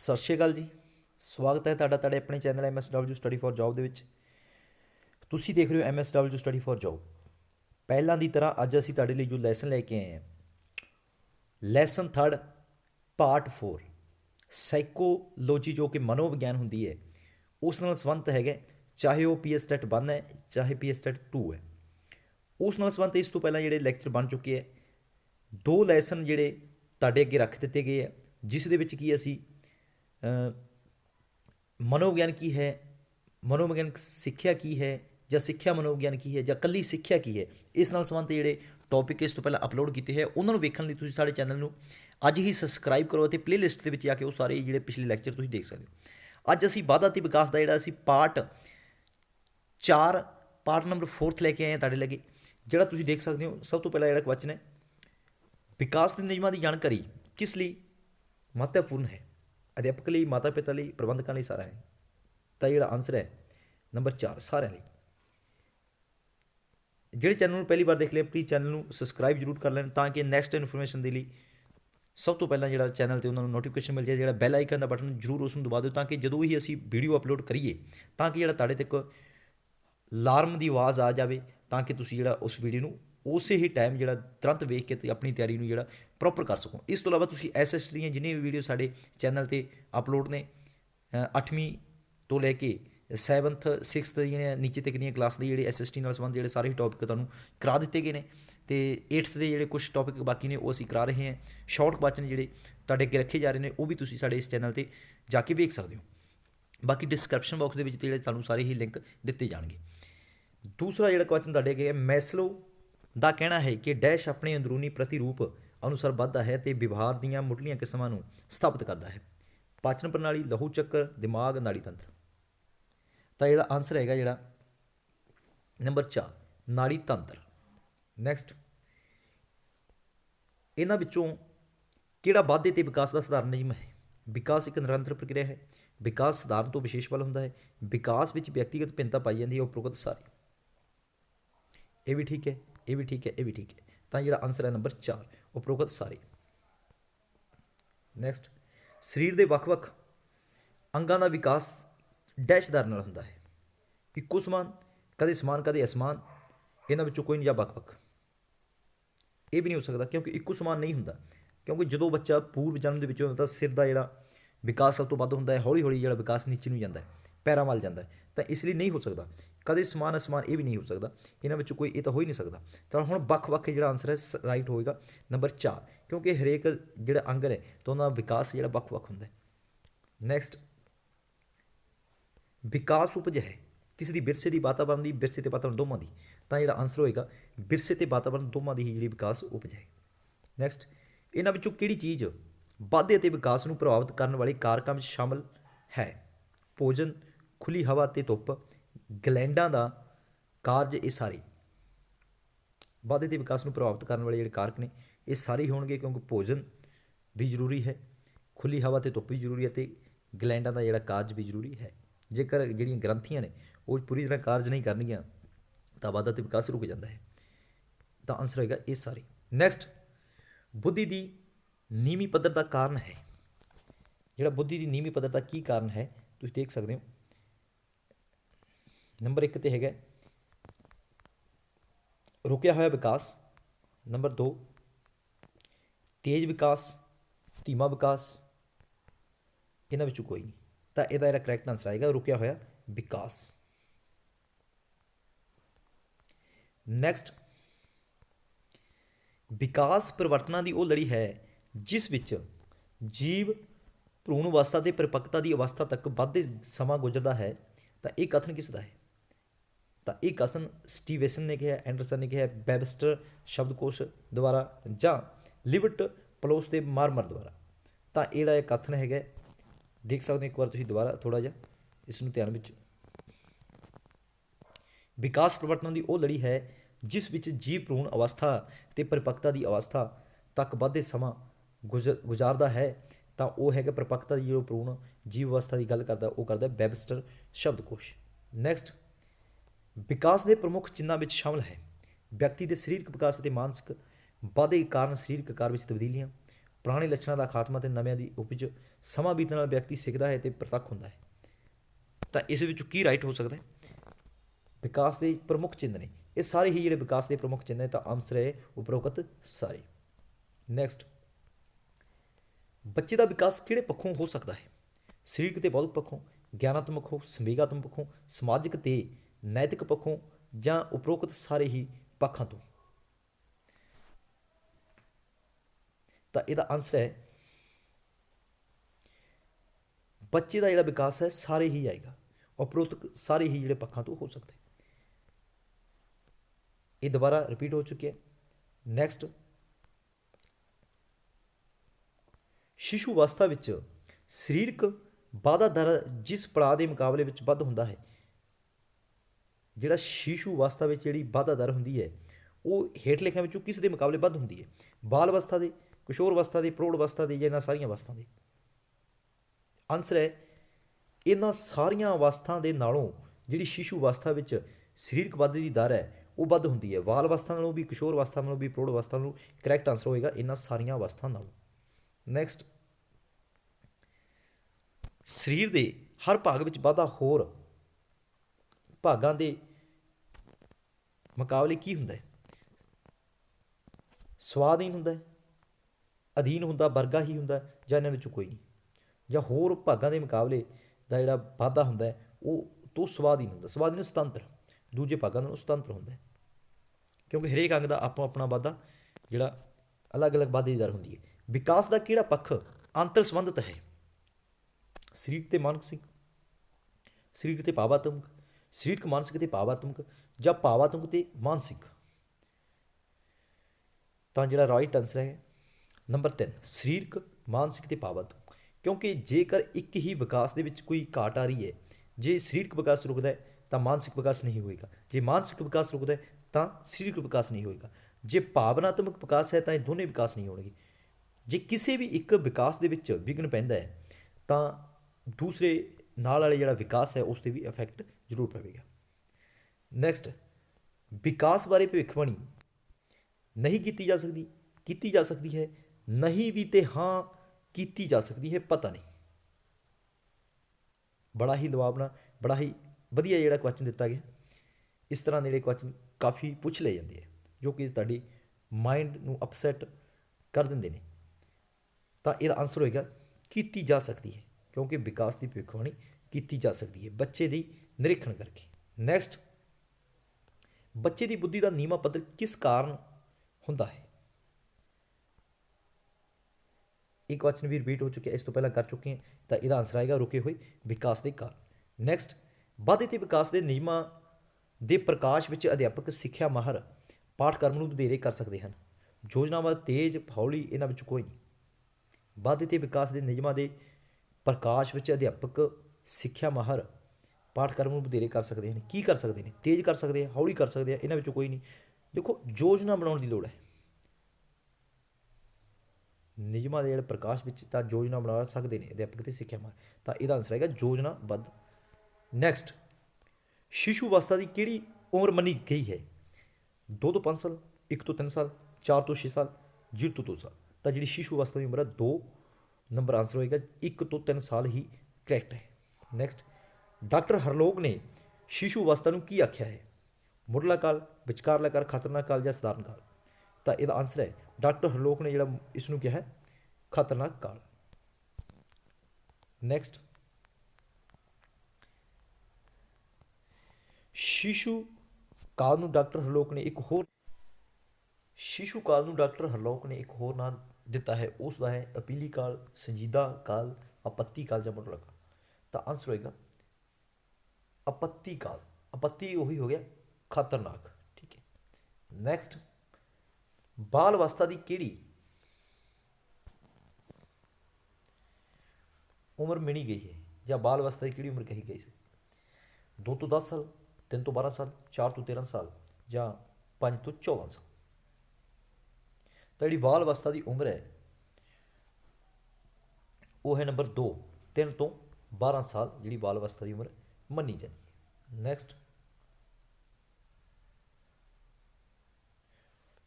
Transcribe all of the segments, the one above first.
ਸਤਿ ਸ਼੍ਰੀ ਅਕਾਲ ਜੀ। ਸਵਾਗਤ ਹੈ ਤੁਹਾਡਾ ਤੁਹਾਡੇ ਆਪਣੇ channel MSW study for job ਦੇ ਵਿੱਚ। ਤੁਸੀਂ ਦੇਖ ਰਹੇ ਹੋ MSW ਸਟੱਡੀ ਫॉर ਜੌਬ। ਪਹਿਲਾਂ ਦੀ ਤਰ੍ਹਾਂ ਅੱਜ ਅਸੀਂ ਤੁਹਾਡੇ ਲਈ ਜੋ ਲੈਸਨ ਲੈ ਕੇ ਆਏ ਹਾਂ। ਲੈਸਨ 3 ਪਾਰਟ 4 ਸਾਈਕੋਲੋਜੀ ਜੋ ਕਿ ਮਨੋਵਿਗਿਆਨ ਹੁੰਦੀ ਹੈ, ਉਸ ਨਾਲ ਸੰਬੰਧਿਤ ਹੈਗਾ ਚਾਹੇ ਉਹ ਪੀਐਸ ਟੈਟ 1 ਹੈ, ਚਾਹੇ ਪੀਐਸ ਟੈਟ 2 ਹੈ। ਉਸ ਨਾਲ ਸੰਬੰਧਿਤ ਇਸ ਤੋਂ ਪਹਿਲਾਂ ਜਿਹੜੇ ਲੈਕਚਰ ਬਣ ਚੁੱਕੇ ਹੈ, ਦੋ ਲੈਸਨ ਜਿਹੜੇ ਤੁਹਾਡੇ ਅੱਗੇ ਰੱਖ ਦਿੱਤੇ ਗਏ ਹੈ, ਜਿਸ ਦੇ ਵਿੱਚ ਕੀ ਅਸੀਂ ਮਨੋਵਿਗਿਆਨ ਕੀ ਹੈ? ਮਨੋਵਿਗਿਆਨਕ ਸਿੱਖਿਆ ਕੀ ਹੈ? ਜਾਂ ਸਿੱਖਿਆ ਮਨੋਵਿਗਿਆਨ ਕੀ ਹੈ? ਜਾਂ ਕੱਲੀ ਸਿੱਖਿਆ ਕੀ ਹੈ? ਇਸ ਨਾਲ ਸੰਬੰਧਿਤ ਜਿਹੜੇ ਟੌਪਿਕ ਇਸ ਤੋਂ ਪਹਿਲਾਂ ਅਪਲੋਡ ਕੀਤੇ ਹੈ ਉਹਨਾਂ ਨੂੰ ਵੇਖਣ ਲਈ ਤੁਸੀਂ ਸਾਡੇ ਚੈਨਲ ਨੂੰ ਅੱਜ ਹੀ ਸਬਸਕ੍ਰਾਈਬ ਕਰੋ ਅਤੇ ਪਲੇਲਿਸਟ ਦੇ ਵਿੱਚ ਜਾ ਕੇ ਉਹ ਸਾਰੇ ਜਿਹੜੇ ਪਿਛਲੇ ਲੈਕਚਰ ਤੁਸੀਂ ਦੇਖ ਸਕਦੇ ਹੋ। ਅੱਜ ਅਸੀਂ ਵਾਧਾ ਤੇ ਵਿਕਾਸ ਦਾ ਜਿਹੜਾ ਅਸੀਂ ਪਾਰਟ 4 ਪਾਰਟ ਨੰਬਰ 4th ਲੈ ਕੇ ਆਏ ਹਾਂ ਤੁਹਾਡੇ ਲੱਗੇ। ਜਿਹੜਾ ਤੁਸੀਂ ਦੇਖ ਸਕਦੇ ਹੋ, ਸਭ ਤੋਂ ਪਹਿਲਾਂ ਜਿਹੜਾ ਕੁਐਸਚਨ ਹੈ, ਵਿਕਾਸ ਦੇ ਨਿਯਮਾਂ ਦੀ ਜਾਣਕਾਰੀ ਕਿਸ ਲਈ ਮਹੱਤਵਪੂਰਨ ਹੈ? ਅਧਿਆਪਕ ਲਈ ਮਾਤਾ ਪਿਤਾ ਲਈ, ਪ੍ਰਬੰਧਕਾਂ ਲਈ ਸਾਰਾ ਹੈ ਤਾਂ ਜਿਹੜਾ ਆਨਸਰ ਹੈ ਨੰਬਰ 4 ਸਾਰਿਆਂ ਲਈ। ਜਿਹੜੇ ਚੈਨਲ ਨੂੰ ਪਹਿਲੀ ਵਾਰ ਦੇਖ ਲਿਆ ਪਲੀਜ਼ ਚੈਨਲ ਨੂੰ ਸਬਸਕ੍ਰਾਈਬ ਜਰੂਰ ਕਰ ਲੈਣ ਤਾਂ ਕਿ ਨੈਕਸਟ ਇਨਫੋਰਮੇਸ਼ਨ ਦੇ ਲਈ ਸਭ ਤੋਂ ਪਹਿਲਾਂ ਜਿਹੜਾ ਚੈਨਲ ਤੇ ਉਹਨਾਂ ਨੂੰ ਨੋਟੀਫਿਕੇਸ਼ਨ ਮਿਲ ਜਾਏ, ਜਿਹੜਾ ਬੈਲ ਆਈਕਨ ਦਾ ਬਟਨ ਜਰੂਰ ਉਸ ਨੂੰ ਦਬਾ ਦਿਓ ਤਾਂ ਕਿ ਜਦੋਂ ਹੀ ਅਸੀਂ ਵੀਡੀਓ ਅਪਲੋਡ ਕਰੀਏ, ਤਾਂ ਕਿ ਜਿਹੜਾ ਤੁਹਾਡੇ ਤੱਕ ਅਲਾਰਮ ਦੀ ਆਵਾਜ਼ ਆ ਜਾਵੇ, ਤਾਂ ਕਿ ਤੁਸੀਂ ਜਿਹੜਾ ਉਸ ਵੀਡੀਓ ਨੂੰ ਉਸੇ ਹੀ ਟਾਈਮ ਜਿਹੜਾ ਤੁਰੰਤ ਵੇਖ ਕੇ ਤੇ ਆਪਣੀ ਤਿਆਰੀ ਨੂੰ ਜਿਹੜਾ ਪ੍ਰੋਪਰ ਕਰ ਸਕੋ। ਇਸ ਤੋਂ ਇਲਾਵਾ ਤੁਸੀਂ ਐਸਐਸ ਦੀਆਂ ਜਿੰਨੇ ਵੀ ਵੀਡੀਓ ਸਾਡੇ ਚੈਨਲ ਤੇ ਅਪਲੋਡ ਨੇ 8ਵੀਂ ਤੋਂ ਲੈ ਕੇ 7th 6th ਜਿਹੜੀਆਂ ਨੀਚੇ ਤੱਕ ਦੀਆਂ ਕਲਾਸ ਦੇ ਜਿਹੜੇ ਐਸਐਸਟੀ ਨਾਲ ਸੰਬੰਧ ਜਿਹੜੇ ਸਾਰੇ ਹੀ ਟੌਪਿਕ ਤੁਹਾਨੂੰ ਕਰਾ ਦਿੱਤੇ ਗਏ ਨੇ ਤੇ 8th ਦੇ ਜਿਹੜੇ ਕੁਝ ਟੌਪਿਕ ਬਾਕੀ ਨੇ ਉਹ ਅਸੀਂ ਕਰਾ ਰਹੇ ਹਾਂ। ਸ਼ਾਰਟ ਕੁਐਸਚਨ ਜਿਹੜੇ ਤੁਹਾਡੇ ਅੱਗੇ ਰੱਖੇ ਜਾ ਰਹੇ ਨੇ ਉਹ ਵੀ ਤੁਸੀਂ ਸਾਡੇ ਇਸ ਚੈਨਲ ਤੇ ਜਾ ਕੇ ਵੇਖ ਸਕਦੇ ਹੋ। ਬਾਕੀ ਡਿਸਕ੍ਰਿਪਸ਼ਨ ਬਾਕਸ ਦੇ ਵਿੱਚ ਜਿਹੜੇ ਤੁਹਾਨੂੰ ਸਾਰੇ ਹੀ ਲਿੰਕ ਦਿੱਤੇ ਜਾਣਗੇ। ਦੂਸਰਾ ਜਿਹੜਾ ਕੁਐਸਚਨ ਤੁਹਾਡੇ ਅੱਗੇ ਹੈ ਮੈਸਲੋ ਦਾ ਕਹਿਣਾ ਹੈ ਕਿ ਡੈਸ਼ ਆਪਣੇ ਅੰਦਰੂਨੀ ਪ੍ਰਤੀਰੂਪ ਅਨੁਸਾਰ ਵੱਧਦਾ ਹੈ ਤੇ ਵਿਵਹਾਰ ਦੀਆਂ ਮੁੱਢਲੀਆਂ ਕਿਸਮਾਂ ਨੂੰ ਸਥਾਪਿਤ ਕਰਦਾ ਹੈ। ਪਾਚਨ ਪ੍ਰਣਾਲੀ, ਲਹੂ ਚੱਕਰ, ਦਿਮਾਗ, ਨਾੜੀ ਤੰਤਰ। ਤਾਂ ਇਹਦਾ ਆਨਸਰ ਹੈਗਾ ਜਿਹੜਾ ਨੰਬਰ 4 ਨਾੜੀ ਤੰਤਰ। ਨੈਕਸਟ ਇਹਨਾਂ ਵਿੱਚੋਂ ਕਿਹੜਾ ਵਾਧੇ ਤੇ ਵਿਕਾਸ ਦਾ ਸਧਾਰਨ ਨਿਯਮ ਹੈ? ਵਿਕਾਸ ਇੱਕ ਨਿਰੰਤਰ ਪ੍ਰਕਿਰਿਆ ਹੈ। ਵਿਕਾਸ ਸਧਾਰਨ ਤੋਂ ਵਿਸ਼ੇਸ਼ ਵੱਲ ਹੁੰਦਾ ਹੈ। ਵਿਕਾਸ ਵਿੱਚ ਵਿਅਕਤੀਗਤ ਭਿੰਨਤਾ ਪਾਈ ਜਾਂਦੀ ਹੈ ਉਪਰੋਕਤ ਸਾਰੀ। ਇਹ ਵੀ ਠੀਕ ਹੈ। ਇਹ ਵੀ ਠੀਕ ਹੈ, ਇਹ ਵੀ ਠੀਕ ਹੈ। ਤਾਂ ਜਿਹੜਾ ਆਨਸਰ ਹੈ ਨੰਬਰ 4 ਉਪਰੋਕਤ ਸਾਰੇ। ਨੈਕਸਟ ਸਰੀਰ ਦੇ ਵੱਖ-ਵੱਖ ਅੰਗਾਂ ਦਾ ਵਿਕਾਸ ਡੈਸ਼ ਦਰ ਨਾਲ ਹੁੰਦਾ ਹੈ। ਇੱਕੋ ਸਮਾਨ, ਕਦੇ ਸਮਾਨ, ਕਦੇ ਅਸਮਾਨ, ਇਹਨਾਂ ਵਿੱਚੋਂ ਕੋਈ ਨਹੀਂ ਜਾਂ ਵੱਖ-ਵੱਖ। ਇਹ ਵੀ ਨਹੀਂ ਹੋ ਸਕਦਾ, ਕਿਉਂਕਿ ਇੱਕੋ ਸਮਾਨ ਨਹੀਂ ਹੁੰਦਾ। ਕਿਉਂਕਿ ਜਦੋਂ ਬੱਚਾ ਪੂਰਵ ਜਨਮ ਦੇ ਵਿੱਚੋਂ ਹੁੰਦਾ, ਤਾਂ ਸਿਰ ਦਾ ਜਿਹੜਾ ਵਿਕਾਸ ਸਭ ਤੋਂ ਵੱਧ ਹੁੰਦਾ ਹੈ ਹੌਲੀ ਹੌਲੀ ਜਿਹੜਾ ਵਿਕਾਸ ਨੀਚੇ ਨੂੰ ਜਾਂਦਾ ਹੈ, ਪੈਰਾਂ ਵੱਲ ਜਾਂਦਾ ਹੈ। ਤਾਂ ਇਸ ਲਈ ਨਹੀਂ ਹੋ ਸਕਦਾ ਕਦੇ ਸਮਾਨ ਅਸਮਾਨ ਇਹ ਵੀ ਨਹੀਂ ਹੋ ਸਕਦਾ। ਇਹਨਾਂ ਵਿੱਚੋਂ ਕੋਈ ਇਹ ਤਾਂ ਹੋ ਹੀ ਨਹੀਂ ਸਕਦਾ। ਤਾਂ ਹੁਣ ਵੱਖ-ਵੱਖ ਜਿਹੜਾ ਆਨਸਰ ਹੈ ਰਾਈਟ ਹੋਏਗਾ। ਨੰਬਰ 4 ਕਿਉਂਕਿ ਹਰੇਕ ਜਿਹੜਾ ਅੰਗ ਹੈ, ਤਾਂ ਉਹਨਾਂ ਦਾ ਵਿਕਾਸ ਜਿਹੜਾ ਵੱਖ-ਵੱਖ ਹੁੰਦਾ ਹੈ। ਨੈਕਸਟ ਵਿਕਾਸ ਉਪਜ ਹੈ। ਕਿਸੇ ਦੀ ਵਿਰਸੇ ਦੀ ਵਾਤਾਵਰਣ ਦੀ, ਵਿਰਸੇ ਤੇ ਵਾਤਾਵਰਣ ਦੋਵਾਂ ਦੀ। ਤਾਂ ਜਿਹੜਾ ਆਨਸਰ ਹੋਏਗਾ, ਵਿਰਸੇ ਤੇ ਵਾਤਾਵਰਣ ਦੋਵਾਂ ਦੀ ਹੀ ਜਿਹੜੀ ਵਿਕਾਸ ਉਪਜ ਹੈ। ਨੈਕਸਟ ਇਹਨਾਂ ਵਿੱਚੋਂ ਕਿਹੜੀ ਚੀਜ਼ ਵਾਧੇ ਅਤੇ ਵਿਕਾਸ ਨੂੰ ਪ੍ਰਭਾਵਿਤ ਕਰਨ ਵਾਲੇ ਕਾਰਕਾਂ ਵਿੱਚ ਸ਼ਾਮਲ ਹੈ? ਭੋਜਨ ਖੁੱਲੀ ਹਵਾ ਤੇ ਧੁੱਪ। ਗਲੈਂਡਾਂ ਦਾ ਕਾਰਜ ਇਹ ਸਾਰੇ। ਵਾਧੇ ਦੇ ਵਿਕਾਸ ਨੂੰ ਪ੍ਰਭਾਵਿਤ ਕਰਨ ਵਾਲੇ ਜਿਹੜੇ ਕਾਰਕ ਨੇ, ਇਹ ਸਾਰੇ ਹੋਣਗੇ ਕਿਉਂਕਿ ਭੋਜਨ ਵੀ ਜ਼ਰੂਰੀ ਹੈ ਖੁੱਲੀ ਹਵਾ ਤੇ ਧੁੱਪ ਵੀ ਜ਼ਰੂਰੀ ਹੈ ਤੇ ਗਲੈਂਡਾਂ ਦਾ ਜਿਹੜਾ ਕਾਰਜ ਵੀ ਜ਼ਰੂਰੀ ਹੈ। ਜੇਕਰ ਜਿਹੜੀਆਂ ਗ੍ਰੰਥੀਆਂ ਨੇ, ਉਹ ਪੂਰੀ ਤਰ੍ਹਾਂ ਕਾਰਜ ਨਹੀਂ ਕਰਨਗੀਆਂ, ਤਾਂ ਵਾਧਾ ਤੇ ਵਿਕਾਸ ਰੁਕ ਜਾਂਦਾ ਹੈ। ਤਾਂ ਆਨਸਰ ਹੋਏਗਾ ਇਹ ਸਾਰੇ। ਨੈਕਸਟ ਬੁੱਧੀ ਦੀ ਨੀਵੀਂ ਪੱਧਰ ਦਾ ਕਾਰਨ ਹੈ। ਜਿਹੜਾ ਬੁੱਧੀ ਦੀ ਨੀਵੀਂ ਪੱਧਰ ਦਾ ਕੀ ਕਾਰਨ ਹੈ, ਤੁਸੀਂ ਦੇਖ ਸਕਦੇ ਹੋ। ਨੰਬਰ 1 ਤੇ ਹੈਗਾ ਰੁਕਿਆ ਹੋਇਆ ਵਿਕਾਸ, ਨੰਬਰ 2 ਤੇਜ਼ ਵਿਕਾਸ, ਧੀਮਾ ਵਿਕਾਸ, ਇਹਨਾਂ ਵਿੱਚੋਂ ਕੋਈ ਨਹੀਂ। ਤਾਂ ਇਹਦਾ ਜਿਹੜਾ ਕਰੈਕਟ ਆਨਸਰ ਆਏਗਾ, ਰੁਕਿਆ ਹੋਇਆ ਵਿਕਾਸ। ਨੈਕਸਟ ਵਿਕਾਸ ਪਰਿਵਰਤਨਾਂ ਦੀ ਉਹ ਲੜੀ ਹੈ, ਜਿਸ ਵਿੱਚ ਜੀਵ ਭਰੂਣ ਅਵਸਥਾ ਤੇ ਪਰਿਪੱਕਤਾ ਦੀ ਅਵਸਥਾ ਤੱਕ ਵੱਧਦੇ ਸਮਾਂ ਗੁਜ਼ਰਦਾ ਹੈ, ਤਾਂ ਇਹ ਕਥਨ ਕਿਸ ਦਾ ਹੈ? ਤਾਂ ਇਹ ਕਥਨ ਸਟੀਵੇਸਨ ਨੇ ਕਿਹਾ, ਐਂਡਰਸਨ ਨੇ ਕਿਹਾ, ਬੈਬਸਟਰ ਸ਼ਬਦਕੋਸ਼ ਦੁਆਰਾ ਜਾਂ ਲਿਵਟ ਪਲੋਸ ਦੇ ਮਾਰਮਰ ਦੁਆਰਾ ਤਾਂ ਇਹਦਾ ਇਹ ਕਥਨ ਹੈਗਾ ਦੇਖ ਸਕਦੇ ਹੋ ਇੱਕ ਵਾਰ ਤੁਸੀਂ ਦੁਬਾਰਾ ਥੋੜਾ ਜਿਹਾ, ਇਸ ਨੂੰ ਧਿਆਨ ਵਿੱਚ। ਵਿਕਾਸ ਪਰਿਵਰਤਨ ਦੀ ਉਹ ਲੜੀ ਹੈ ਜਿਸ ਵਿੱਚ ਜੀਵ ਭਰੂਣ ਅਵਸਥਾ ਤੇ ਪਰਿਪੱਕਤਾ ਦੀ ਅਵਸਥਾ ਤੱਕ ਵੱਧਦੇ ਸਮਾਂ ਗੁਜ਼ਰ- ਗੁਜ਼ਾਰਦਾ ਹੈ, ਤਾਂ ਉਹ ਹੈਗਾ ਪਰਿਪੱਕਤਾ ਦੀ ਜੋ ਭਰੂਣ ਜੀਵ ਅਵਸਥਾ ਦੀ ਗੱਲ ਕਰਦਾ, ਉਹ ਕਰਦਾ ਵੈਬਸਟਰ ਸ਼ਬਦਕੋਸ਼ ਨੈਕਸਟ ਵਿਕਾਸ ਦੇ ਪ੍ਰਮੁੱਖ ਚਿੰਨ੍ਹਾਂ ਵਿੱਚ ਸ਼ਾਮਲ ਹੈ। ਵਿਅਕਤੀ ਦੇ ਸਰੀਰਕ ਵਿਕਾਸ ਅਤੇ ਮਾਨਸਿਕ ਵਾਧੇ ਕਾਰਨ ਸਰੀਰਕ ਆਕਾਰ ਵਿੱਚ ਤਬਦੀਲੀਆਂ, ਪੁਰਾਣੇ ਲੱਛਣਾਂ ਦਾ ਖਾਤਮਾ ਤੇ ਨਵਿਆਂ ਦੀ ਉਪਜ ਸਮਾਂ ਬੀਤਣ ਨਾਲ ਵਿਅਕਤੀ ਸਿੱਖਦਾ ਹੈ ਤੇ ਪ੍ਰਤੱਖ ਹੁੰਦਾ ਹੈ। ਤਾਂ ਇਸ ਵਿੱਚ ਕੀ ਰਾਈਟ ਹੋ ਸਕਦਾ ਹੈ? ਵਿਕਾਸ ਦੇ ਪ੍ਰਮੁੱਖ ਚਿੰਨ੍ਹ ਨੇ। ਇਹ ਸਾਰੇ ਹੀ ਜਿਹੜੇ ਵਿਕਾਸ ਦੇ ਪ੍ਰਮੁੱਖ ਚਿੰਨ੍ਹ ਨੇ, ਤਾਂ ਆਨਸਰ ਹੈ, ਉਪਰੋਕਤ ਸਾਰੇ। ਨੈਕਸਟ ਬੱਚੇ ਦਾ ਵਿਕਾਸ ਕਿਹੜੇ ਪੱਖੋਂ ਹੋ ਸਕਦਾ ਹੈ? ਸਰੀਰਕ ਤੇ ਬੌਧਿਕ ਪੱਖੋਂ, ਗਿਆਨਾਤਮਕ ਹੋ, ਸੰਵੇਗਾਤਮਕ ਪੱਖੋਂ ਸਮਾਜਿਕ ਤੇ ਨੈਤਿਕ ਪੱਖੋਂ ਜਾਂ ਉਪਰੋਕਤ ਸਾਰੇ ਹੀ ਪੱਖਾਂ ਤੋਂ। ਤਾਂ ਇਹਦਾ ਆਨਸਰ ਹੈ, ਬੱਚੇ ਦਾ ਜਿਹੜਾ ਵਿਕਾਸ ਹੈ, ਸਾਰੇ ਹੀ ਆਏਗਾ। ਉਪਰੋਕਤ ਸਾਰੇ ਹੀ ਜਿਹੜੇ ਪੱਖਾਂ ਤੋਂ ਹੋ ਸਕਦੇ। ਇਹ ਦੁਬਾਰਾ ਰਿਪੀਟ ਹੋ ਚੁੱਕਿਆ ਨੈਕਸਟ ਸ਼ਿਸ਼ੂ ਅਵਸਥਾ ਵਿੱਚ ਸਰੀਰਕ ਵਾਧਾ ਦਰ ਜਿਸ ਪੜਾਅ ਦੇ ਮੁਕਾਬਲੇ ਵਿੱਚ ਵੱਧ ਹੁੰਦਾ ਹੈ ਜਿਹੜਾ ਸ਼ੀਸ਼ੂ ਅਵਸਥਾ ਵਿੱਚ ਜਿਹੜੀ ਵਾਧਾ ਦਰ ਹੁੰਦੀ ਹੈ, ਉਹ ਹੇਠ ਲਿਖਿਆਂ ਵਿੱਚੋਂ ਕਿਸ ਦੇ ਮੁਕਾਬਲੇ ਵੱਧ ਹੁੰਦੀ ਹੈ। ਬਾਲ ਅਵਸਥਾ ਦੇ, ਕਿਸ਼ੋਰ ਅਵਸਥਾ ਦੇ, ਪ੍ਰੌੜ ਅਵਸਥਾ ਦੇ ਜਾਂ ਇਹਨਾਂ ਸਾਰੀਆਂ ਅਵਸਥਾ ਦੇ। ਆਨਸਰ ਹੈ, ਇਹਨਾਂ ਸਾਰੀਆਂ ਅਵਸਥਾ ਦੇ ਨਾਲੋਂ ਜਿਹੜੀ ਸ਼ੀਸ਼ੂ ਅਵਸਥਾ ਵਿੱਚ ਸਰੀਰਕ ਵਾਧੇ ਦੀ ਦਰ ਹੈ, ਉਹ ਵੱਧ ਹੁੰਦੀ ਹੈ। ਬਾਲ ਅਵਸਥਾ ਨਾਲੋਂ ਵੀ, ਕਿਸ਼ੋਰ ਅਵਸਥਾ ਨਾਲੋਂ ਵੀ, ਪ੍ਰੌੜ ਅਵਸਥਾ ਨਾਲੋਂ ਕਰੈਕਟ ਆਨਸਰ ਹੋਏਗਾ ਇਹਨਾਂ ਸਾਰੀਆਂ ਅਵਸਥਾ ਨਾਲੋਂ। ਨੈਕਸਟ ਸਰੀਰ ਦੇ ਹਰ ਭਾਗ ਵਿੱਚ ਵਾਧਾ ਹੋਰ ਭਾਗਾਂ ਦੇ ਮੁਕਾਬਲੇ ਕੀ ਹੁੰਦਾ ਹੈ? ਸਵਾਧੀਨ ਹੁੰਦਾ ਹੈ, ਅਧੀਨ ਹੁੰਦਾ, ਵਰਗਾ ਹੀ ਹੁੰਦਾ ਜਾਂ ਇਹਨਾਂ ਵਿੱਚੋਂ ਕੋਈ ਨਹੀਂ। ਜਾਂ ਹੋਰ ਭਾਗਾਂ ਦੇ ਮੁਕਾਬਲੇ ਦਾ ਜਿਹੜਾ ਵਾਧਾ ਹੁੰਦਾ ਉਹ ਤੋਂ ਸਵਾਧੀਨ ਹੁੰਦਾ ਸਵਾਧੀਨ ਸੁਤੰਤਰ, ਦੂਜੇ ਭਾਗਾਂ ਨਾਲੋਂ ਸੁਤੰਤਰ ਹੁੰਦਾ ਕਿਉਂਕਿ ਹਰੇਕ ਅੰਗ ਦਾ ਆਪੋ ਆਪਣਾ ਵਾਧਾ ਜਿਹੜਾ ਅਲੱਗ-ਅਲੱਗ ਵਾਧੇ ਦੀ ਦਰ ਹੁੰਦੀ ਹੈ। ਵਿਕਾਸ ਦਾ ਕਿਹੜਾ ਪੱਖ ਅੰਤਰ ਸੰਬੰਧਿਤ ਹੈ? ਸਰੀਰ ਤੇ ਮਾਨਸਿਕ, ਸਰੀਰ ਤੇ ਭਾਵਾਤਮਕ ਸਰੀਰਕ, ਮਾਨਸਿਕ ਤੇ ਭਾਵਾਤਮਕ ਜਾਂ ਭਾਵਾਤਮਕ ਤੇ ਮਾਨਸਿਕ। ਤਾਂ ਜਿਹੜਾ ਰਾਈਟ ਆਨਸਰ ਹੈ ਨੰਬਰ 3 ਸਰੀਰਕ, ਮਾਨਸਿਕ ਤੇ ਭਾਵਾਤਮਕ। ਕਿਉਂਕਿ ਜੇਕਰ ਇੱਕ ਹੀ ਵਿਕਾਸ ਦੇ ਵਿੱਚ ਕੋਈ ਘਾਟ ਆ ਰਹੀ ਹੈ, ਜੇ ਸਰੀਰਕ ਵਿਕਾਸ ਰੁਕਦਾ ਹੈ, ਤਾਂ ਮਾਨਸਿਕ ਵਿਕਾਸ ਨਹੀਂ ਹੋਏਗਾ। ਜੇ ਮਾਨਸਿਕ ਵਿਕਾਸ ਰੁਕਦਾ ਹੈ, ਤਾਂ ਸਰੀਰਕ ਵਿਕਾਸ ਨਹੀਂ ਹੋਏਗਾ। ਜੇ ਭਾਵਨਾਤਮਕ ਵਿਕਾਸ ਹੈ, ਤਾਂ ਇਹ ਦੋਨੇ ਵਿਕਾਸ ਨਹੀਂ ਹੋਣਗੇ। ਜੇ ਕਿਸੇ ਵੀ ਇੱਕ ਵਿਕਾਸ ਦੇ ਵਿੱਚ ਵਿਘਨ ਪੈਂਦਾ ਹੈ, ਤਾਂ ਦੂਸਰੇ ਨਾਲ ਵਾਲੇ ਜਿਹੜਾ ਵਿਕਾਸ ਹੈ ਉਸ ਤੇ ਵੀ ਇਫੈਕਟ ਜ਼ਰੂਰ ਪਵੇਗਾ। ਨੈਕਸਟ ਵਿਕਾਸ ਬਾਰੇ ਭਵਿੱਖਬਾਣੀ ਨਹੀਂ ਕੀਤੀ ਜਾ ਸਕਦੀ, ਕੀਤੀ ਜਾ ਸਕਦੀ ਹੈ, ਨਹੀਂ ਵੀ ਤੇ ਹਾਂ ਕੀਤੀ ਜਾ ਸਕਦੀ ਹੈ, ਪਤਾ ਨਹੀਂ। ਬੜਾ ਹੀ ਲਵਾਬਣਾ ਬੜਾ ਹੀ ਵਧੀਆ ਜਿਹੜਾ ਕੁਐਸਚਨ ਦਿੱਤਾ ਗਿਆ। ਇਸ ਤਰ੍ਹਾਂ ਦੇ ਜਿਹੜੇ ਕੁਐਸਚਨ ਕਾਫੀ ਪੁੱਛ ਲਏ ਜਾਂਦੇ ਆ, ਜੋ ਕਿ ਤੁਹਾਡੀ ਮਾਈਂਡ ਨੂੰ ਅਪਸੈਟ ਕਰ ਦਿੰਦੇ ਨੇ। ਤਾਂ ਇਹਦਾ ਆਨਸਰ ਹੋਏਗਾ, ਕੀਤੀ ਜਾ ਸਕਦੀ ਹੈ। ਕਿਉਂਕਿ ਵਿਕਾਸ ਦੀ ਭਵਿੱਖਬਾਣੀ ਕੀਤੀ ਜਾ ਸਕਦੀ ਹੈ, ਬੱਚੇ ਦੀ ਨਿਰੀਖਣ ਕਰਕੇ। ਨੈਕਸਟ ਬੱਚੇ ਦੀ ਬੁੱਧੀ ਦਾ ਨੀਮਾ ਪੱਧਰ ਕਿਸ ਕਾਰਨ ਹੁੰਦਾ ਹੈ? ਇੱਕ ਕੁਐਸਚਨ ਵੀ ਰਿਪੀਟ ਹੋ ਚੁੱਕਿਆ, ਇਸ ਤੋਂ ਪਹਿਲਾਂ ਕਰ ਚੁੱਕੇ ਹਾਂ, ਤਾਂ ਇਹਦਾ ਆਨਸਰ ਆਏਗਾ ਰੁਕੇ ਹੋਏ ਵਿਕਾਸ ਦੇ ਕਾਰਨ। ਨੈਕਸਟ ਵਾਧੇ ਤੇ ਵਿਕਾਸ ਦੇ ਨਿਯਮਾਂ ਦੇ ਪ੍ਰਕਾਸ਼ ਵਿੱਚ ਅਧਿਆਪਕ ਸਿੱਖਿਆ ਮਾਹਰ ਪਾਠਕ੍ਰਮ ਨੂੰ ਵਧੇਰੇ ਕਰ ਸਕਦੇ ਹਨ। ਯੋਜਨਾਵਾਂ ਤੇਜ਼ ਹੌਲੀ ਇਹਨਾਂ ਵਿੱਚ ਕੋਈ ਨਹੀਂ। ਵਾਧੇ ਤੇ ਵਿਕਾਸ ਦੇ ਨਿਯਮਾਂ ਦੇ ਪ੍ਰਕਾਸ਼ ਵਿੱਚ ਅਧਿਆਪਕ, ਸਿੱਖਿਆ ਮਾਹਰ, ਪਾਠਕ੍ਰਮ ਨੂੰ ਵਧੇਰੇ ਕਰ ਸਕਦੇ ਹਨ। ਕੀ ਕਰ ਸਕਦੇ ਨੇ? ਤੇਜ਼ ਕਰ ਸਕਦੇ ਆ, ਹੌਲੀ ਕਰ ਸਕਦੇ ਆ, ਇਹਨਾਂ ਵਿੱਚੋਂ ਕੋਈ ਨਹੀਂ। ਦੇਖੋ ਯੋਜਨਾ ਬਣਾਉਣ ਦੀ ਲੋੜ ਹੈ। ਨਿਯਮਾਂ ਦੇ ਜਿਹੜੇ ਪ੍ਰਕਾਸ਼ ਵਿੱਚ ਤਾਂ ਯੋਜਨਾ ਬਣਾ ਸਕਦੇ ਨੇ ਅਧਿਆਪਕ ਤੇ ਸਿੱਖਿਆ ਮਾਹਰ। ਤਾਂ ਇਹਦਾ ਆਨਸਰ ਹੈਗਾ ਯੋਜਨਾਬੱਧ ਨੈਕਸਟ ਸ਼ਿਸ਼ੂ ਅਵਸਥਾ ਦੀ ਕਿਹੜੀ ਉਮਰ ਮੰਨੀ ਗਈ ਹੈ? 2 ਤੋਂ 5 ਸਾਲ 1 ਤੋਂ 3 ਸਾਲ 4 ਤੋਂ 6 ਸਾਲ 0 ਤੋਂ 2 ਸਾਲ। ਤਾਂ ਜਿਹੜੀ ਸ਼ਿਸ਼ੂ ਅਵਸਥਾ ਦੀ ਉਮਰ ਹੈ 2 ਨੰਬਰ ਆਨਸਰ ਹੋਏਗਾ 1 ਤੋਂ 3 ਸਾਲ ਹੀ ਕਰੈਕਟ ਹੈ। ਨੈਕਸਟ ਡਾਕਟਰ ਹਰਲੋਕ ਨੇ ਸ਼ੀਸ਼ੂ ਅਵਸਥਾ ਨੂੰ ਕੀ ਆਖਿਆ ਹੈ? ਮੁੱਢਲਾ ਕਾਲ, ਵਿਚਕਾਰਲਾ ਕਾਲ, ਖਤਰਨਾਕ ਕਾਲ ਜਾਂ ਸਧਾਰਨ ਕਾਲ? ਤਾਂ ਇਹਦਾ ਆਨਸਰ ਹੈ ਡਾਕਟਰ ਹਰਲੋਕ ਨੇ ਜਿਹੜਾ ਇਸ ਨੂੰ ਕਿਹਾ ਹੈ, ਖਤਰਨਾਕ ਕਾਲ। ਨੈਕਸਟ ਸ਼ਿਸ਼ੂ ਕਾਲ ਨੂੰ ਡਾਕਟਰ ਹਰਲੋਕ ਨੇ ਇੱਕ ਹੋਰ, ਸ਼ਿਸ਼ੂ ਕਾਲ ਨੂੰ ਡਾਕਟਰ ਹਰਲੋਕ ਨੇ ਇੱਕ ਹੋਰ ਨਾਮ ਦਿੱਤਾ ਹੈ ਉਸ ਦਾ ਹੈ, ਅਪੀਲੀ ਕਾਲ, ਸੰਜੀਦਾ ਕਾਲ, ਆਪੱਤੀ ਕਾਲ ਜਾਂ ਮੁੱਢਲਾ ਕਾਲ। ਤਾਂ ਆਨਸਰ ਹੋਏਗਾ, ਆਪੱਤੀ ਕਾਲ। ਆਪੱਤੀ ਉਹੀ ਹੋ ਗਿਆ, ਖਤਰਨਾਕ। ਠੀਕ ਹੈ। ਨੈਕਸਟ ਬਾਲ ਅਵਸਥਾ ਦੀ ਕਿਹੜੀ ਉਮਰ ਮਿਣੀ ਗਈ ਹੈ? ਜਾਂ ਬਾਲ ਅਵਸਥਾ ਦੀ ਕਿਹੜੀ ਉਮਰ ਕਹੀ ਗਈ ਸੀ? 2 ਤੋਂ 10 ਸਾਲ 3 ਤੋਂ 12 ਸਾਲ 4 ਤੋਂ 13 ਸਾਲ ਜਾਂ 5 ਤੋਂ 14 ਸਾਲ। ਤਾਂ ਜਿਹੜੀ ਬਾਲ ਅਵਸਥਾ ਦੀ ਉਮਰ ਹੈ, ਉਹ ਹੈ ਨੰਬਰ 2 3 ਤੋਂ 12 ਸਾਲ ਜਿਹੜੀ ਬਾਲ ਅਵਸਥਾ ਦੀ ਉਮਰ ਮੰਨੀ ਜਾਂਦੀ ਹੈ। ਨੈਕਸਟ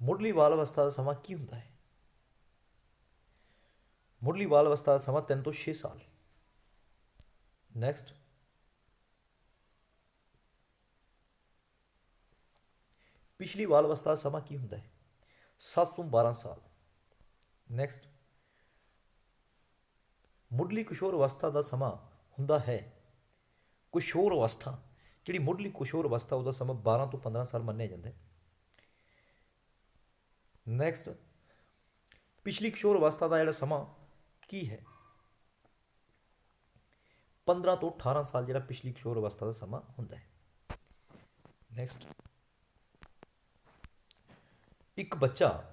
ਮੁੱਢਲੀ ਬਾਲ ਅਵਸਥਾ ਦਾ ਸਮਾਂ ਕੀ ਹੁੰਦਾ ਹੈ? ਮੁੱਢਲੀ ਬਾਲ ਅਵਸਥਾ ਦਾ ਸਮਾਂ 3 ਤੋਂ 6 ਸਾਲ। ਨੈਕਸਟ ਪਿਛਲੀ ਬਾਲ ਅਵਸਥਾ ਦਾ ਸਮਾਂ ਕੀ ਹੁੰਦਾ ਹੈ? 7 ਤੋਂ 12 ਸਾਲ। ਨੈਕਸਟ ਮੁੱਢਲੀ ਕਿਸ਼ੋਰ ਅਵਸਥਾ ਦਾ ਸਮਾਂ ਹੁੰਦਾ ਹੈ। ਕਿਸ਼ੋਰ ਅਵਸਥਾ ਜਿਹੜੀ ਮੁੱਢਲੀ ਕਿਸ਼ੋਰ ਅਵਸਥਾ ਉਹਦਾ ਸਮਾਂ 12 ਤੋਂ 15 ਸਾਲ ਮੰਨਿਆ ਜਾਂਦਾ ਹੈ। ਨੈਕਸਟ ਪਿਛਲੀ ਕਿਸ਼ੋਰ ਅਵਸਥਾ ਦਾ ਜਿਹੜਾ ਸਮਾਂ ਕੀ ਹੈ? 15 ਤੋਂ 18 ਸਾਲ ਜਿਹੜਾ ਪਿਛਲੀ ਕਿਸ਼ੋਰ ਅਵਸਥਾ ਦਾ ਸਮਾਂ ਹੁੰਦਾ ਹੈ। ਨੈਕਸਟ ਇੱਕ ਬੱਚਾ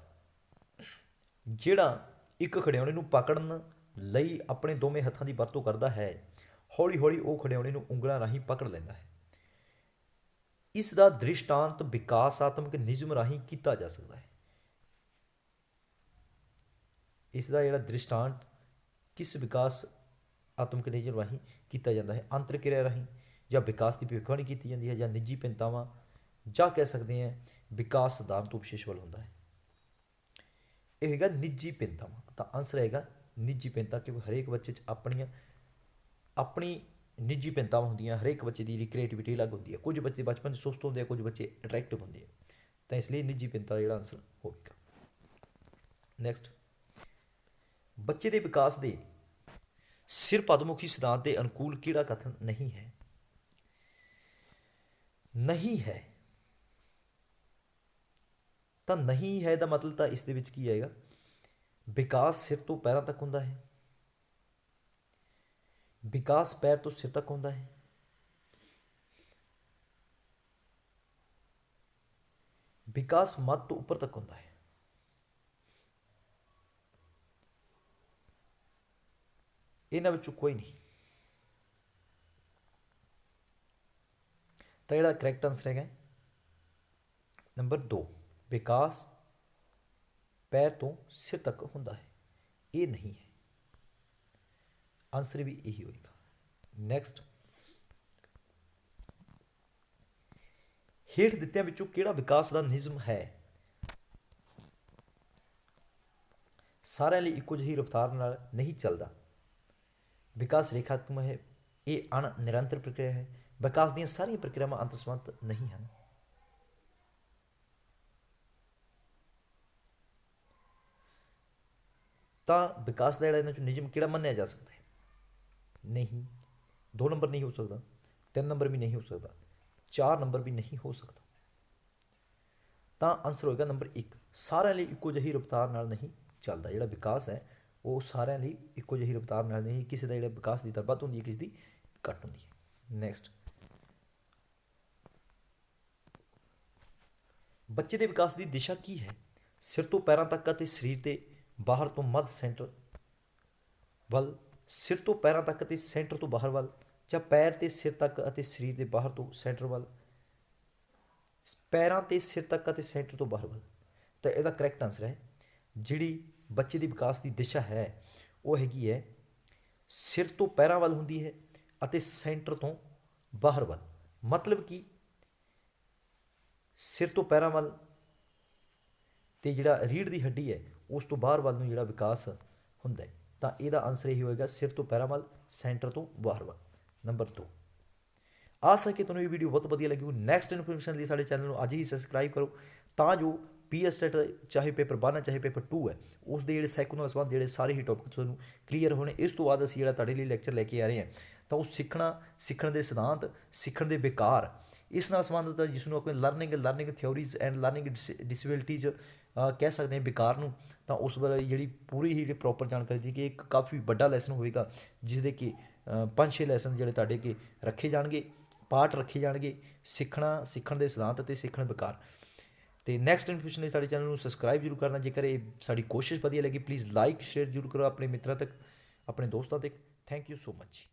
ਜਿਹੜਾ ਇੱਕ ਖਿਡੌਣੇ ਨੂੰ ਪਕੜਨ ਲਈ ਆਪਣੇ ਦੋਵੇਂ ਹੱਥਾਂ ਦੀ ਵਰਤੋਂ ਕਰਦਾ ਹੈ, ਹੌਲੀ-ਹੌਲੀ ਉਹ ਖਿਡੌਣੇ ਨੂੰ ਉਂਗਲਾਂ ਰਾਹੀਂ ਪਕੜ ਲੈਂਦਾ ਹੈ। ਇਸ ਦਾ ਦ੍ਰਿਸ਼ਟਾਂਤ ਵਿਕਾਸਾਤਮਕ ਨਿਯਮ ਰਾਹੀਂ ਕੀਤਾ ਜਾ ਸਕਦਾ ਹੈ। ਇਸ ਦਾ ਜਿਹੜਾ ਦ੍ਰਿਸ਼ਟਾਂਤ ਕਿਸ ਵਿਕਾਸ ਆਤਮਿਕ ਨਿਯਮ ਰਾਹੀਂ ਕੀਤਾ ਜਾਂਦਾ ਹੈ? ਅੰਤਰ ਕਿਰਿਆ ਰਾਹੀਂ ਜਾਂ ਵਿਕਾਸ ਦੀ ਭਵਿੱਖਬਾਣੀ ਕੀਤੀ ਜਾਂਦੀ ਹੈ ਜਾਂ ਨਿੱਜੀ ਪਿੰਤਾਵਾਂ ਜਾਂ ਕਹਿ ਸਕਦੇ ਹਾਂ ਵਿਕਾਸ ਸਿਧਾਂਤ ਤੋਂ ਵਿਸ਼ੇਸ਼ ਵੱਲ ਹੁੰਦਾ ਹੈ। ਇਹ ਹੈਗਾ ਨਿੱਜੀ ਪਿੰਤਾਵਾਂ ਤਾਂ ਆਨਸਰ ਹੈਗਾ ਨਿੱਜੀ ਪਿੰਤਾ ਕਿਉਂਕਿ ਹਰੇਕ ਬੱਚੇ 'ਚ ਆਪਣੀਆਂ, ਆਪਣੀ ਨਿੱਜੀ ਪਿੰਤਾਵਾਂ ਹੁੰਦੀਆਂ, ਹਰੇਕ ਬੱਚੇ ਦੀ ਜਿਹੜੀ ਕ੍ਰੀਏਟੀਵਿਟੀ ਅਲੱਗ ਹੁੰਦੀ ਹੈ। ਕੁਝ ਬੱਚੇ ਬਚਪਨ 'ਚ ਸੁਸਤ ਹੁੰਦੇ ਆ, ਕੁਝ ਬੱਚੇ ਅਟਰੈਕਟਿਵ ਹੁੰਦੇ ਆ। ਤਾਂ ਇਸ ਲਈ ਨਿੱਜੀ ਪਿੰਤਾ ਜਿਹੜਾ ਆਨਸਰ ਹੋਵੇਗਾ ਨੈਕਸਟ ਬੱਚੇ ਦੇ ਵਿਕਾਸ ਦੇ ਸਿਰ ਪਦਮੁਖੀ ਸਿਧਾਂਤ ਦੇ ਅਨੁਕੂਲ ਕਿਹੜਾ ਕਥਨ ਨਹੀਂ ਹੈ? ਨਹੀਂ ਹੈ। ਤਾਂ ਨਹੀਂ ਹੈ ਦਾ ਮਤਲਬ ਤਾਂ ਇਸ ਦੇ ਵਿੱਚ ਕੀ ਆਏਗਾ? ਵਿਕਾਸ ਸਿਰ ਤੋਂ ਪੈਰਾਂ ਤੱਕ ਹੁੰਦਾ ਹੈ। ਵਿਕਾਸ ਪੈਰ ਤੋਂ ਸਿਰ ਤੱਕ ਹੁੰਦਾ ਹੈ। ਵਿਕਾਸ ਮੱਧ ਤੋਂ ਉੱਪਰ ਤੱਕ ਹੁੰਦਾ ਹੈ। ਇਹਨਾਂ ਵਿੱਚੋਂ ਕੋਈ ਨਹੀਂ। ਤਾਂ ਜਿਹੜਾ ਕਰੈਕਟ ਆਨਸਰ ਹੈਗਾ ਨੰਬਰ 2 ਵਿਕਾਸ ਪੈਰ ਤੋਂ ਸਿਰ ਤੱਕ ਹੁੰਦਾ ਹੈ। ਇਹ ਨਹੀਂ ਹੈ। ਆਨਸਰ ਵੀ ਇਹੀ ਹੋਏਗਾ। ਨੈਕਸਟ ਹੇਠ ਦਿੱਤਿਆਂ ਵਿੱਚੋਂ ਕਿਹੜਾ ਵਿਕਾਸ ਦਾ ਨਿਯਮ ਹੈ? ਸਾਰਿਆਂ ਲਈ ਇੱਕੋ ਜਿਹੀ ਰਫ਼ਤਾਰ ਨਾਲ ਨਹੀਂ ਚੱਲਦਾ। ਵਿਕਾਸ ਰੇਖਾਤਮਕ ਹੈ। ਇਹ ਅਣ ਨਿਰੰਤਰ ਪ੍ਰਕਿਰਿਆ ਹੈ। ਵਿਕਾਸ ਦੀਆਂ ਸਾਰੀਆਂ ਪ੍ਰਕਿਰਿਆਵਾਂ ਅੰਤਰਸੰਬੰਧ ਨਹੀਂ ਹਨ। ਤਾਂ ਵਿਕਾਸ ਦਾ ਜਿਹੜਾ ਇਹਨਾਂ ਚੋਂ ਨਿਯਮ ਕਿਹੜਾ ਮੰਨਿਆ ਜਾ ਸਕਦਾ ਹੈ? ਨਹੀਂ। ਦੋ ਨੰਬਰ ਨਹੀਂ ਹੋ ਸਕਦਾ। ਤਿੰਨ ਨੰਬਰ ਵੀ ਨਹੀਂ ਹੋ ਸਕਦਾ। ਚਾਰ ਨੰਬਰ ਵੀ ਨਹੀਂ ਹੋ ਸਕਦਾ। ਤਾਂ ਆਨਸਰ ਹੋਏਗਾ ਨੰਬਰ 1 ਸਾਰਿਆਂ ਲਈ ਇੱਕੋ ਜਿਹੀ ਰਫ਼ਤਾਰ ਨਾਲ ਨਹੀਂ ਚੱਲਦਾ। ਜਿਹੜਾ ਵਿਕਾਸ ਹੈ, ਉਹ ਸਾਰਿਆਂ ਲਈ ਇੱਕੋ ਜਿਹੀ ਰਫ਼ਤਾਰ ਨਾਲ ਨਹੀਂ। ਕਿਸੇ ਦਾ ਜਿਹੜਾ ਵਿਕਾਸ ਦੀ ਦਰ ਵੱਧ ਹੁੰਦੀ ਹੈ, ਕਿਸੇ ਦੀ ਘੱਟ ਹੁੰਦੀ ਹੈ। ਨੈਕਸਟ ਬੱਚੇ ਦੇ ਵਿਕਾਸ ਦੀ ਦਿਸ਼ਾ ਕੀ ਹੈ? ਸਿਰ ਤੋਂ ਪੈਰਾਂ ਤੱਕ ਅਤੇ ਸਰੀਰ 'ਤੇ ਬਾਹਰ ਤੋਂ ਮੱਧ ਸੈਂਟਰ ਵੱਲ, ਸਿਰ ਤੋਂ ਪੈਰਾਂ ਤੱਕ ਅਤੇ ਸੈਂਟਰ ਤੋਂ ਬਾਹਰ ਵੱਲ ਜਾਂ ਪੈਰ ਤੇ ਸਿਰ ਤੱਕ ਅਤੇ ਸਰੀਰ ਦੇ ਬਾਹਰ ਤੋਂ ਸੈਂਟਰ ਵੱਲ, ਪੈਰਾਂ ਤੇ ਸਿਰ ਤੱਕ ਅਤੇ ਸੈਂਟਰ ਤੋਂ ਬਾਹਰ ਵੱਲ। ਤਾਂ ਇਹਦਾ ਕਰੈਕਟ ਆਨਸਰ ਹੈ, ਜਿਹੜੀ ਬੱਚੇ ਦੀ ਵਿਕਾਸ ਦੀ ਦਿਸ਼ਾ ਹੈ, ਉਹ ਹੈਗੀ ਹੈ ਸਿਰ ਤੋਂ ਪੈਰਾਂ ਵੱਲ ਹੁੰਦੀ ਹੈ ਅਤੇ ਸੈਂਟਰ ਤੋਂ ਬਾਹਰ ਵੱਲ। ਮਤਲਬ ਕਿ? ਸਿਰ ਤੋਂ ਪੈਰਾਂ ਵੱਲ ਤੇ ਜਿਹੜਾ ਰੀੜ ਦੀ ਹੱਡੀ ਹੈ, ਉਸ ਤੋਂ ਬਾਹਰ ਵੱਲ ਨੂੰ ਜਿਹੜਾ ਵਿਕਾਸ ਹੁੰਦਾ ਹੈ, ਤਾਂ ਇਹਦਾ ਆਨਸਰ ਇਹੀ ਹੋਏਗਾ, ਸਿਰ ਤੋਂ ਪੈਰਾਂ ਵੱਲ ਸੈਂਟਰ ਤੋਂ ਬਾਹਰ ਵੱਲ। ਨੰਬਰ 2 ਆਸ ਹੈ ਕਿ ਤੁਹਾਨੂੰ ਇਹ ਵੀਡੀਓ ਬਹੁਤ ਵਧੀਆ ਲੱਗੀ ਹੋ ਨੈਕਸਟ ਇਨਫੋਰਮੇਸ਼ਨ ਲਈ ਸਾਡੇ ਚੈਨਲ ਨੂੰ ਅੱਜ ਹੀ ਸਬਸਕ੍ਰਾਈਬ ਕਰੋ, ਤਾਂ ਜੋ ਪੀਐਸ ਸਟੇਟ ਚਾਹੇ ਪੇਪਰ 1 ਚਾਹੇ ਪੇਪਰ 2 ਹੈ, ਉਸ ਦੇ ਜਿਹੜੇ ਸੈਕੰਡ ਸੰਬੰਧ ਜਿਹੜੇ ਸਾਰੇ ਹੀ ਟੌਪਿਕ ਤੁਹਾਨੂੰ ਕਲੀਅਰ ਹੋਣੇ। ਇਸ ਤੋਂ ਬਾਅਦ ਅਸੀਂ ਜਿਹੜਾ ਤੁਹਾਡੇ ਲਈ ਲੈਕਚਰ ਲੈ ਕੇ ਆ ਰਹੇ ਹਾਂ, ਤਾਂ ਉਹ ਸਿੱਖਣਾ, ਸਿੱਖਣ ਦੇ ਸਿਧਾਂਤ, ਸਿੱਖਣ ਦੇ ਵਿਕਾਰ ਇਸ ਨਾਲ ਸੰਬੰਧਿਤ ਜਿਸ ਨੂੰ ਆਪਾਂ learning learning theories and learning disabilities ਕਹਿ ਸਕਦੇ ਹਾਂ ਵਿਕਾਰ ਨੂੰ, ਤਾਂ ਉਸ ਬਾਰੇ ਜਿਹੜੀ ਪੂਰੀ ਹੀ ਪ੍ਰੋਪਰ ਜਾਣਕਾਰੀ ਦੀ ਕਿ ਇੱਕ ਕਾਫੀ ਵੱਡਾ ਲੈਸਨ ਹੋਏਗਾ ਜਿਸ ਦੇ ਕਿ ਪੰਜ ਛੇ ਲੈਸਨ ਜਿਹੜੇ ਤੁਹਾਡੇ ਕੇ ਰੱਖੇ ਜਾਣਗੇ, ਪਾਠ ਰੱਖੇ ਜਾਣਗੇ, ਸਿੱਖਣਾ, ਸਿੱਖਣ ਦੇ ਸਿਧਾਂਤ ਅਤੇ ਸਿੱਖਣ ਵਿਕਾਰ। ਤੇ ਨੈਕਸਟ ਇਨਫੋਰਮੇਸ਼ਨ ਲਈ ਸਾਡੇ ਚੈਨਲ ਨੂੰ ਸਬਸਕ੍ਰਾਈਬ ਜ਼ਰੂਰ ਕਰਨਾ, ਜੇਕਰ ਇਹ ਸਾਡੀ ਕੋਸ਼ਿਸ਼ ਵਧੀਆ ਲੱਗੀ ਪਲੀਜ਼ ਲਾਈਕ ਸ਼ੇਅਰ ਜ਼ਰੂਰ ਕਰੋ ਆਪਣੇ ਮਿੱਤਰਾਂ ਤੱਕ, ਆਪਣੇ ਦੋਸਤਾਂ ਤੱਕ। Thank you so much